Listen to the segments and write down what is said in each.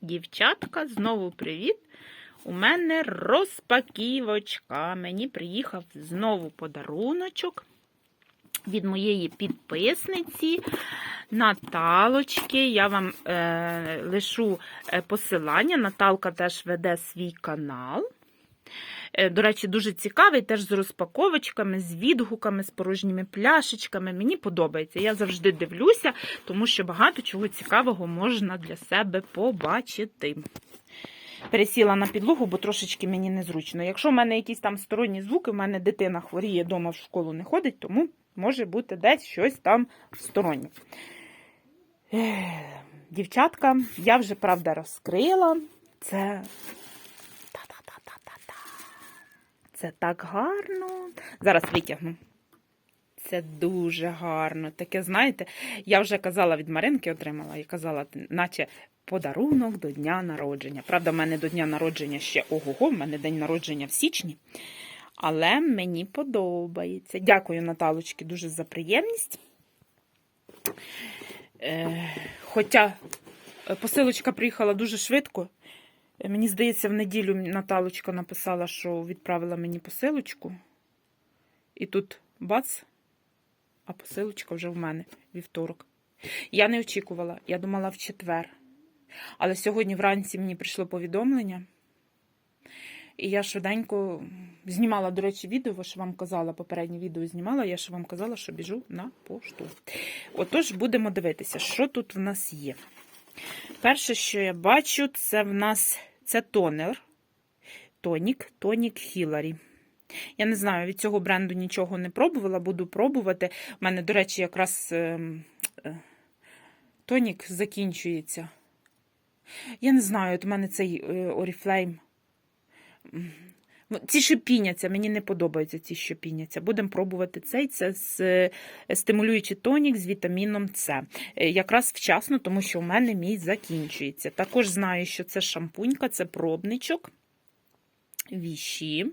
Дівчатка, знову привіт! У мене розпаківочка. Мені приїхав знову подаруночок від моєї підписниці Наталочки. Я вам е, лишу е, посилання. Наталка теж веде свій канал. Е, До речі, дуже цікавий, теж з розпаковочками, з відгуками, з порожніми пляшечками. Мені подобається. Я завжди дивлюся, тому що багато чого цікавого можна для себе побачити. Пересіла на підлогу, бо трошечки мені незручно. Якщо в мене якісь там сторонні звуки, в мене дитина хворіє вдома в школу не ходить, тому може бути десь щось там стороннє. Дівчатка, я вже правда розкрила. Це. Це так гарно. Зараз витягну. Це дуже гарно. Таке, знаєте, я вже казала від Маринки отримала і казала, наче подарунок до дня народження. Правда, в мене до дня народження ще ого-го, в мене день народження в січні. Але мені подобається. Дякую, Наталочки, дуже за приємність. Е, хоча посилочка приїхала дуже швидко. Е, Мені здається, в неділю Наталочка написала, що відправила мені посилочку. І тут бац, а посилочка вже в мене вівторок. Я не очікувала, я думала в четвер. Але сьогодні вранці мені прийшло повідомлення. І я швиденько знімала, до речі, відео, ж вам казала, попереднє відео знімала, я ж вам казала, що біжу на пошту. Отож, будемо дивитися, що тут в нас є. Перше, що я бачу, це в нас це тонер. Тонік, тонік Хіларі. Я не знаю, від цього бренду нічого не пробувала, буду пробувати. У мене, до речі, якраз е, е, тонік закінчується. Я не знаю, от у мене цей е, Oriflame. Ну, Ці що піняться, мені не подобаються ці, що піняться. Будемо пробувати цей. Це з, е, стимулюючий тонік з вітаміном С. Е, Якраз вчасно, тому що у мене мій закінчується. Також знаю, що це шампунька, це пробничок. Віші.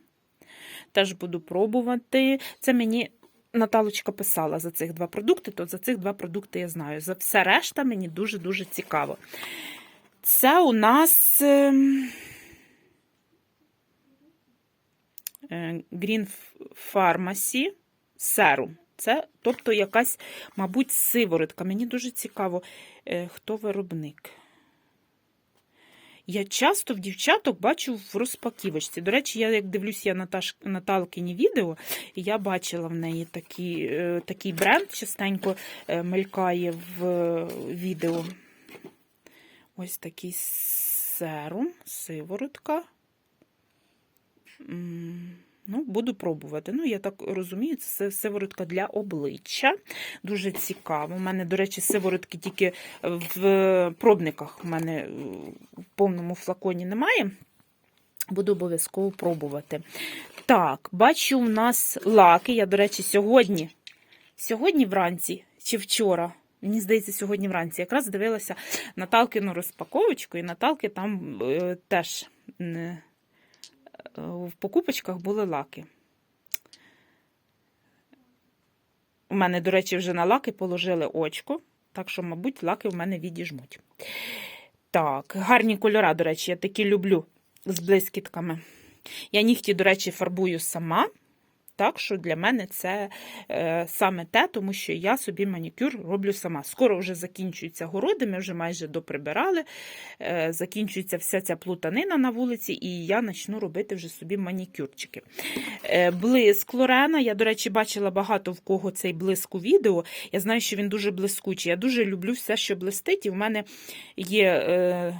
Теж буду пробувати. Це мені Наталочка писала за цих два продукти, то за цих два продукти я знаю. За все решта мені дуже-дуже цікаво. Це у нас ем, е, Green Pharmacy серум. Це, тобто, якась, мабуть, сиворотка. Мені дуже цікаво, е, хто виробник. Я часто в дівчаток бачу в розпаківочці. До речі, я як дивлюсь я Наташ, Наталкині відео, я бачила в неї такі, е, такий бренд, частенько е, мелькає в е, відео. Ось такий серум, сиворотка. Ну, буду пробувати. Ну, я так розумію, це сиворотка для обличчя. Дуже цікаво. У мене, до речі, сиворотки тільки в пробниках. У мене е, в повному флаконі немає. Буду обов'язково пробувати. Так, бачу, у нас лаки. Я, до речі, сьогодні, сьогодні вранці чи вчора. Мені здається, сьогодні вранці якраз дивилася Наталкину розпаковочку, і Наталки там е, теж е, в покупочках були лаки. У мене, до речі, вже на лаки положили очко, так що, мабуть, лаки в мене відіжмуть. Так, гарні кольора, до речі, я такі люблю з блискітками. Я нігті, до речі, фарбую сама. Так що для мене це е, саме те, тому що я собі манікюр роблю сама. Скоро вже закінчуються городи, ми вже майже доприбирали, е, закінчується вся ця плутанина на вулиці, і я почну робити вже собі манікюрчики. Е, блиск Лорена. Я, до речі, бачила багато в кого цей блиск у відео. Я знаю, що він дуже блискучий. Я дуже люблю все, що блистить, і в мене є. Е,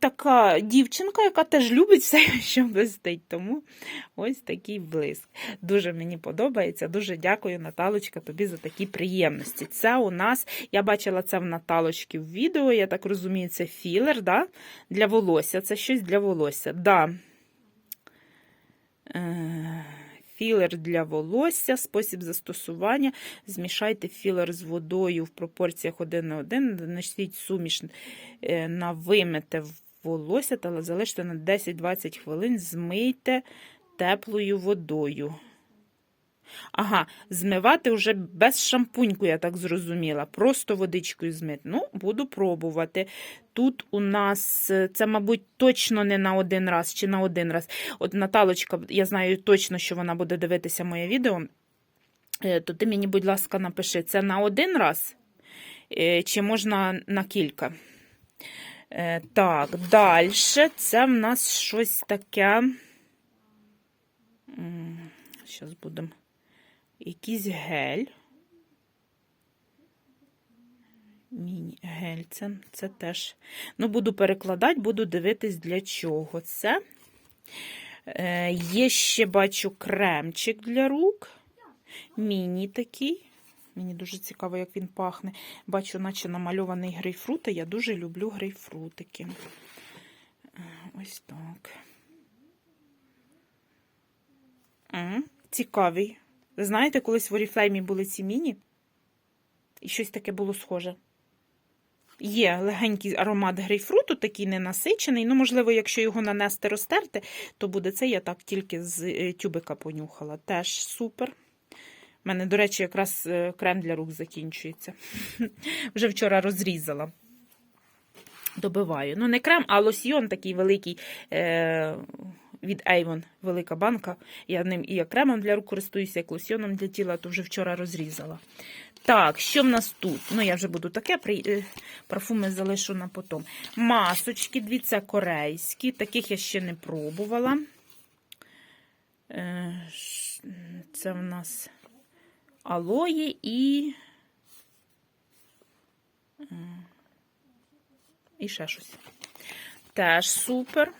така дівчинка, яка теж любить все, що блистить. Тому ось такий блиск. Дуже мені подобається. Дуже дякую, Наталочка, тобі за такі приємності. Це у нас, я бачила це в Наталочки в відео, я так розумію, це філер да? для волосся. Це щось для волосся. Да. Е, Філер для волосся, спосіб застосування. Змішайте філер з водою в пропорціях 1 на 1, нанесіть суміш е, на вимите волосся та залиште на 10-20 хвилин, змийте теплою водою. Ага, змивати вже без шампуньку, я так зрозуміла. Просто водичкою змити. Ну, буду пробувати. Тут у нас е, це, мабуть, точно не на один раз чи на один раз. От Наталочка, я знаю точно, що вона буде дивитися моє відео. Е, То ти мені, будь ласка, напиши, це на один раз е, чи можна на кілька. Е, Так, далі це в нас щось таке. Зараз будемо. Якийсь гель. Міні-гель. Це, це теж. Ну, буду перекладати, буду дивитись, для чого це. Е, Є ще бачу кремчик для рук. Міні такий. Мені дуже цікаво, як він пахне. Бачу, наче намальований грейпфрут, а я дуже люблю грейпфрутики. Е, Ось так. М, Цікавий. Ви знаєте, колись в Oriflame були ці міні, і щось таке було схоже. Є легенький аромат грейпфруту, такий ненасичений. Ну, можливо, якщо його нанести розтерти, то буде це я так тільки з е, тюбика понюхала. Теж супер. У мене, до речі, якраз е, крем для рук закінчується. Вже вчора розрізала. Добиваю. Ну, не крем, а лосьйон такий великий е- від Avon, велика банка. Я ним і як кремом для рук користуюся, як лосьйоном для тіла, то вже вчора розрізала. Так, що в нас тут? Ну, я вже буду таке, е, парфуми залишу на потом. Масочки, дві це корейські, таких я ще не пробувала. Це в нас алої і. І ще щось. Теж супер.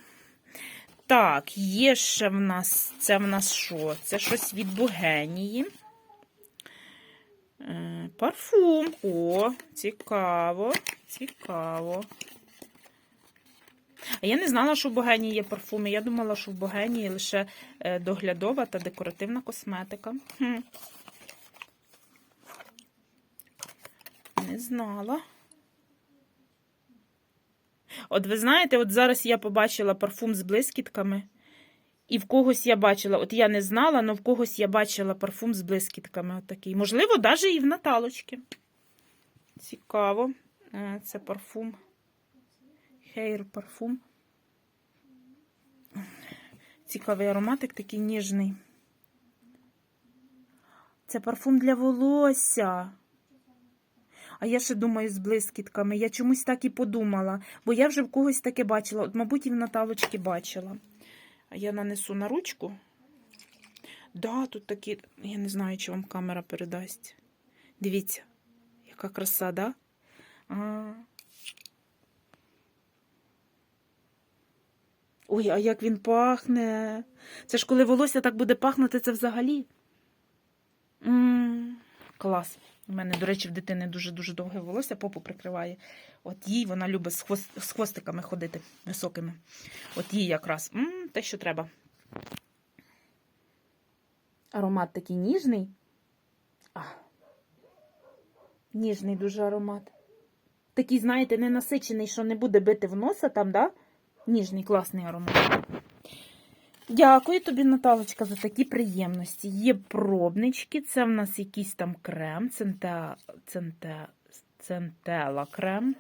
Так, є ще в нас. Це в нас що? Це щось від Бугенії. Е, Парфум. О, цікаво, цікаво. А я не знала, що в Богенії є парфуми. Я думала, що в Богенії лише е, доглядова та декоративна косметика. Хм. Знала. От ви знаєте, от зараз я побачила парфум з блискітками. І в когось я бачила, от я не знала, але в когось я бачила парфум з блискітками. Отакий. Можливо, навіть і в Наталочки. Цікаво. Е, Це парфум. Хейр парфум. Цікавий ароматик, такий ніжний. Це парфум для волосся. А я ще думаю з блискітками. Я чомусь так і подумала, бо я вже в когось таке бачила. От, мабуть, і в Наталочки бачила. Я нанесу на ручку. Да, тут такі, я не знаю, чи вам камера передасть. Дивіться, яка краса, да? А. Ой, а як він пахне. Це ж коли волосся так буде пахнути, це взагалі. м клас. У мене, до речі, в дитини дуже-дуже довге волосся, попу прикриває. От їй вона любить з, хвост, з хвостиками ходити високими. От їй якраз м те, що треба. Аромат такий ніжний. А. Ніжний дуже аромат. Такий, знаєте, не насичений, що не буде бити в носа там, да? Ніжний, класний аромат. Дякую тобі, Наталочка, за такі приємності. Є пробнички, це в нас якийсь там крем, центе, центе, центела крем.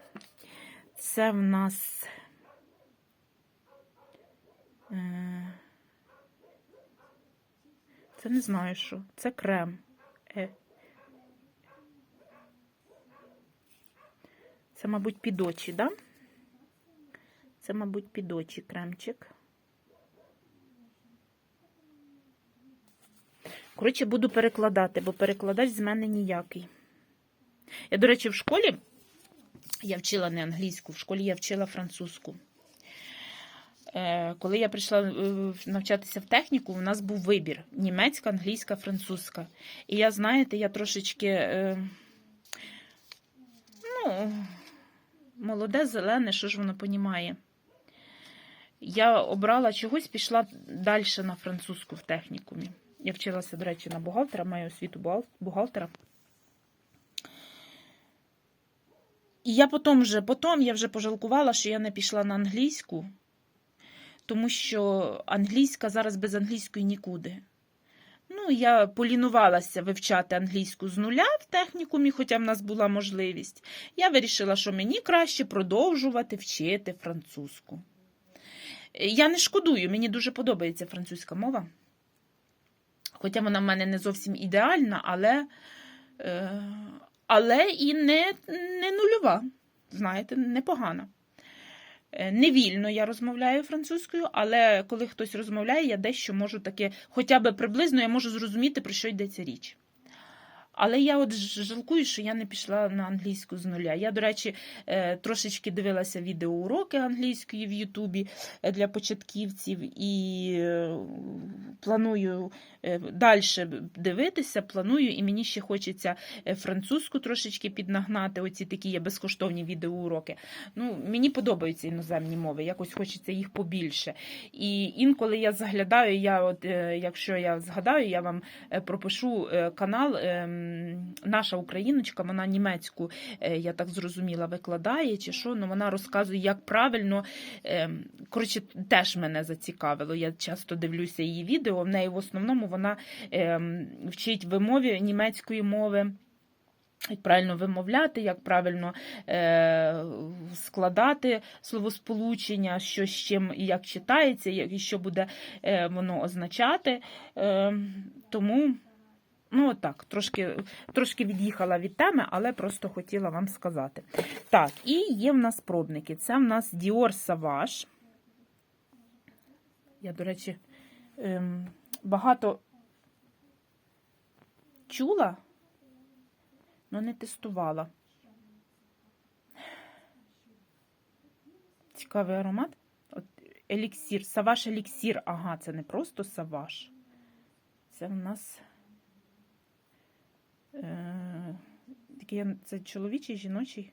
Це в нас. е, Це не знаю що. Це крем. Е. Це, мабуть, під очі, да? Це, мабуть, під очі кремчик. Коротше, буду перекладати, бо перекладач з мене ніякий. Я, до речі, в школі я вчила не англійську, в школі я вчила французьку. Е, Коли я прийшла е, навчатися в техніку, у нас був вибір: німецька, англійська, французька. І я, знаєте, я трошечки, е, ну, молоде, зелене, що ж воно понімає. Я обрала чогось, пішла далі на французьку в технікумі. Я вчилася, до речі, на бухгалтера, маю освіту бухгалтера. І я потім вже, потім я вже пожалкувала, що я не пішла на англійську, тому що англійська зараз без англійської нікуди. Ну, я полінувалася вивчати англійську з нуля в технікумі, хоча в нас була можливість. Я вирішила, що мені краще продовжувати вчити французьку. Я не шкодую, мені дуже подобається французька мова. Хоча вона в мене не зовсім ідеальна, але, е, але і не, не нульова. Знаєте, непогана. Е, Невільно я розмовляю французькою, але коли хтось розмовляє, я дещо можу таке, хоча б приблизно я можу зрозуміти, про що йдеться річ. Але я от жалкую, що я не пішла на англійську з нуля. Я, до речі, е, трошечки дивилася відеоуроки англійської в Ютубі е, для початківців і е, планую далі дивитися, планую, і мені ще хочеться французьку трошечки піднагнати. Оці такі є безкоштовні відеоуроки. Ну, мені подобаються іноземні мови, якось хочеться їх побільше. І інколи я заглядаю, я от, якщо я згадаю, я вам пропишу канал. Наша україночка, вона німецьку, е, я так зрозуміла, викладає чи що, ну вона розказує, як правильно. ем, Коротше, теж мене зацікавило. Я часто дивлюся її відео. В неї в основному вона ем, вчить вимові німецької мови. Як правильно вимовляти, як правильно е, складати словосполучення, що з чим і як читається, і що буде е, воно означати. Е, тому, ну так, трошки, трошки від'їхала від теми, але просто хотіла вам сказати. Так, і є в нас пробники. Це в нас Dior Savage. Я, до речі, ем, багато чула але не тестувала. Цікавий аромат. От еліксір, саваш еліксір. Ага, це не просто саваш. Це в нас е, такий, це чоловічий, жіночий.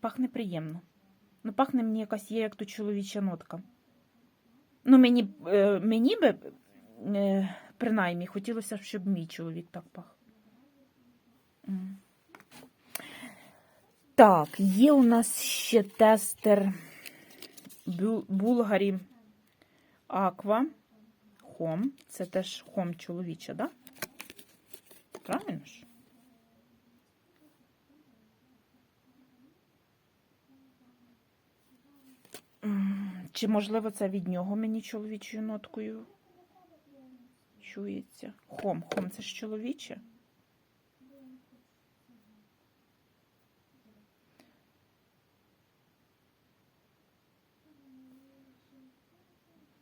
Пахне приємно. Ну, пахне мені якась є, як то чоловіча нотка. Ну, мені, е, мені би, е, принаймні, хотілося б, щоб мій чоловік так пах. Так, є у нас ще тестер Булгарі Аква Хом. Це теж хом чоловіча, да? Правильно? Чи можливо це від нього мені чоловічою ноткою чується? Хом. Хом це ж чоловіче?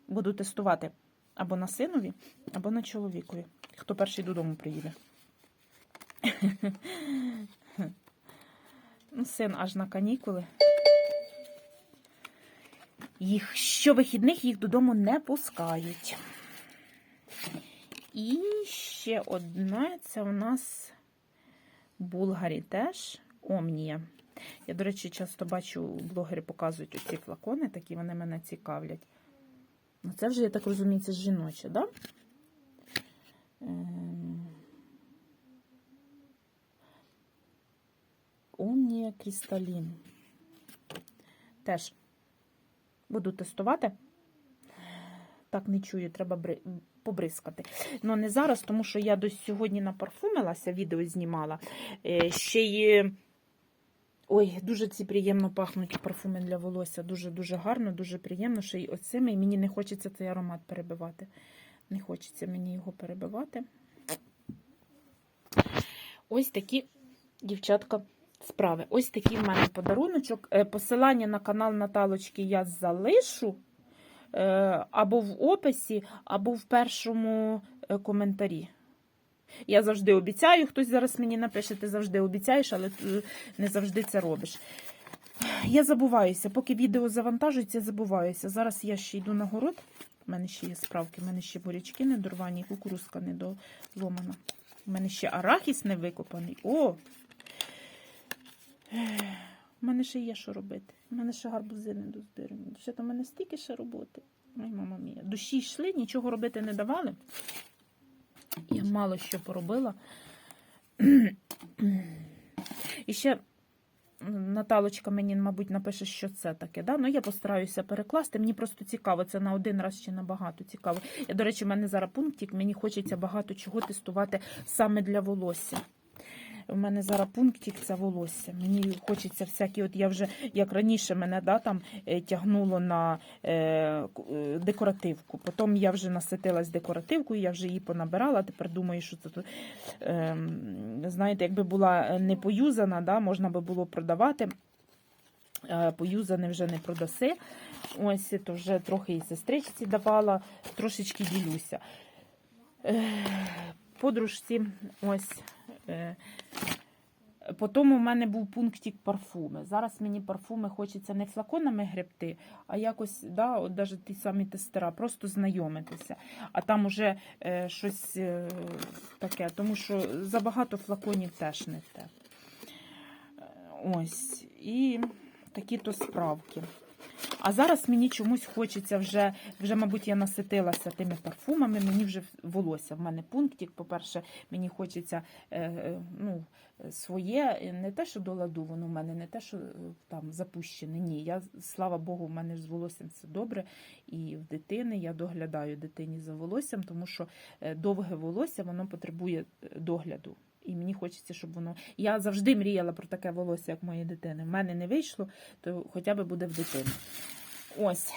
Буду тестувати або на синові, або на чоловікові. Хто перший додому приїде. Ну, Син аж на канікули. Їх щовихідних їх додому не пускають. І ще одне це у нас Булгарі теж Омнія. Я, до речі, часто бачу, блогери показують оці флакони, такі вони мене цікавлять. Ну, Це вже, я так розумію, це жіноче, да? Омнія Крісталін. Теж буду тестувати. Так не чую, треба побризкати. Ну, не зараз, тому що я до сьогодні напарфумилася, відео знімала. Е, Ще й. Ой, дуже ці приємно пахнуть парфуми для волосся. Дуже-дуже гарно, дуже приємно, що й оцими. І мені не хочеться цей аромат перебивати. Не хочеться мені його перебивати. Ось такі, дівчатка, справи. Ось такий в мене подаруночок. Е, Посилання на канал Наталочки я залишу е, або в описі, або в першому е, коментарі. Я завжди обіцяю, хтось зараз мені напише, ти завжди обіцяєш, але не завжди це робиш. Я забуваюся, поки відео завантажується, забуваюся. Зараз я ще йду на город. У мене ще є справки, у мене ще бурячки недорвані, кукурузка недоломана. У мене ще арахіс не викопаний. О! У мене ще є що робити. У мене ще гарбузи не дозбирані. Ще там у мене стільки ще роботи. Ой, мама мія. Душі йшли, нічого робити не давали. Я мало що поробила. І ще Наталочка мені, мабуть, напише, що це таке. Да? Ну, я постараюся перекласти. Мені просто цікаво, це на один раз чи на багато цікаво. Я, до речі, в мене зараз пунктик, мені хочеться багато чого тестувати саме для волосся. У мене зараз пунктик це волосся. Мені хочеться всякі, от я вже, як раніше мене да, там, е, тягнуло на е, е, декоративку. Потім я вже наситилась декоративкою, я вже її понабирала. Тепер думаю, що це тут, е, знаєте, якби була не поюзана, да, можна би було продавати. Е, Поюзане вже не продаси. Ось то вже трохи і сестричці давала, трошечки ділюся. Е, Подружці, ось. Е, Потім у мене був пунктик парфуми. Зараз мені парфуми хочеться не флаконами гребти, а якось, да, от навіть ті самі тестера, просто знайомитися. А там уже е, щось е, таке, тому що забагато флаконів теж не те. Е, Ось. І такі-то справки. А зараз мені чомусь хочеться вже, вже, мабуть, я наситилася тими парфумами, мені вже волосся. В мене пунктик. По-перше, мені хочеться е, е, ну, своє, не те, що до ладу, воно в мене не те, що е, там запущене. Ні, я, слава Богу, в мене ж з волоссям все добре. І в дитини я доглядаю дитині за волоссям, тому що довге волосся воно потребує догляду. І мені хочеться, щоб воно. Я завжди мріяла про таке волосся, як моєї дитини. В мене не вийшло, то хоча б буде в дитини. Ось.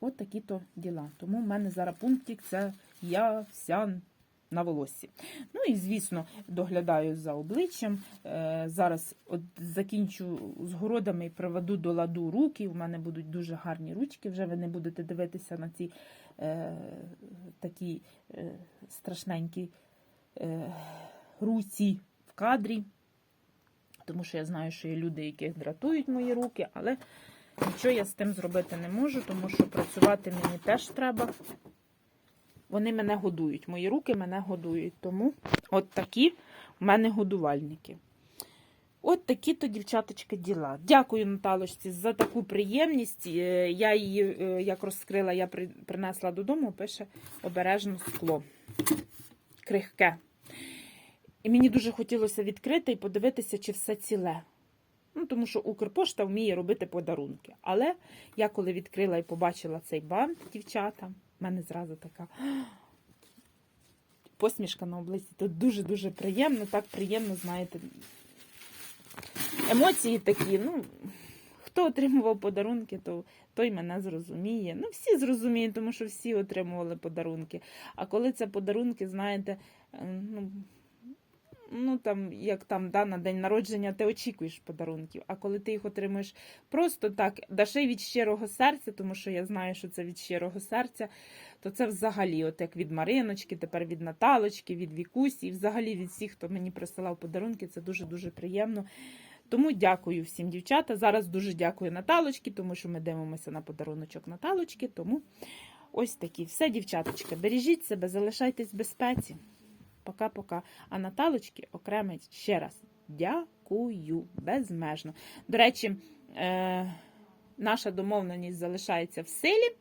От такі то діла. Тому в мене зараз пунктик це я вся на волоссі. Ну і, звісно, доглядаю за обличчям. Е, зараз от закінчу з городами і приведу до ладу руки. У мене будуть дуже гарні ручки. Вже ви не будете дивитися на ці е, такі е, страшненькі е, руці в кадрі. Тому що я знаю, що є люди, яких дратують мої руки, але нічого я з тим зробити не можу, тому що працювати мені теж треба. Вони мене годують, мої руки мене годують. Тому от такі в мене годувальники. От такі то, дівчаточка, діла. Дякую Наталочці за таку приємність. Е, Я її, е, як розкрила, я принесла додому, пише обережно скло. Крихке. І мені дуже хотілося відкрити і подивитися, чи все ціле. Ну, тому що Укрпошта вміє робити подарунки. Але я коли відкрила і побачила цей бант, дівчата, в мене зразу така посмішка на обличчі. Це дуже-дуже приємно, так приємно, знаєте. Емоції такі, ну, хто отримував подарунки, то той мене зрозуміє. Ну, всі зрозуміють, тому що всі отримували подарунки. А коли це подарунки, знаєте, е, ну, ну там, як там да, на день народження, ти очікуєш подарунків. А коли ти їх отримуєш просто так, да від щирого серця, тому що я знаю, що це від щирого серця, то це взагалі, от як від Мариночки, тепер від Наталочки, від Вікусі, і взагалі від всіх, хто мені присилав подарунки, це дуже-дуже приємно. Тому дякую всім дівчата. Зараз дуже дякую Наталочки, тому що ми дивимося на подаруночок Наталочки. Тому ось такі. Все, дівчаточки, бережіть себе, залишайтесь в безпеці. Пока-пока. А Наталочки окремо ще раз дякую безмежно. До речі, е, наша домовленість залишається в силі.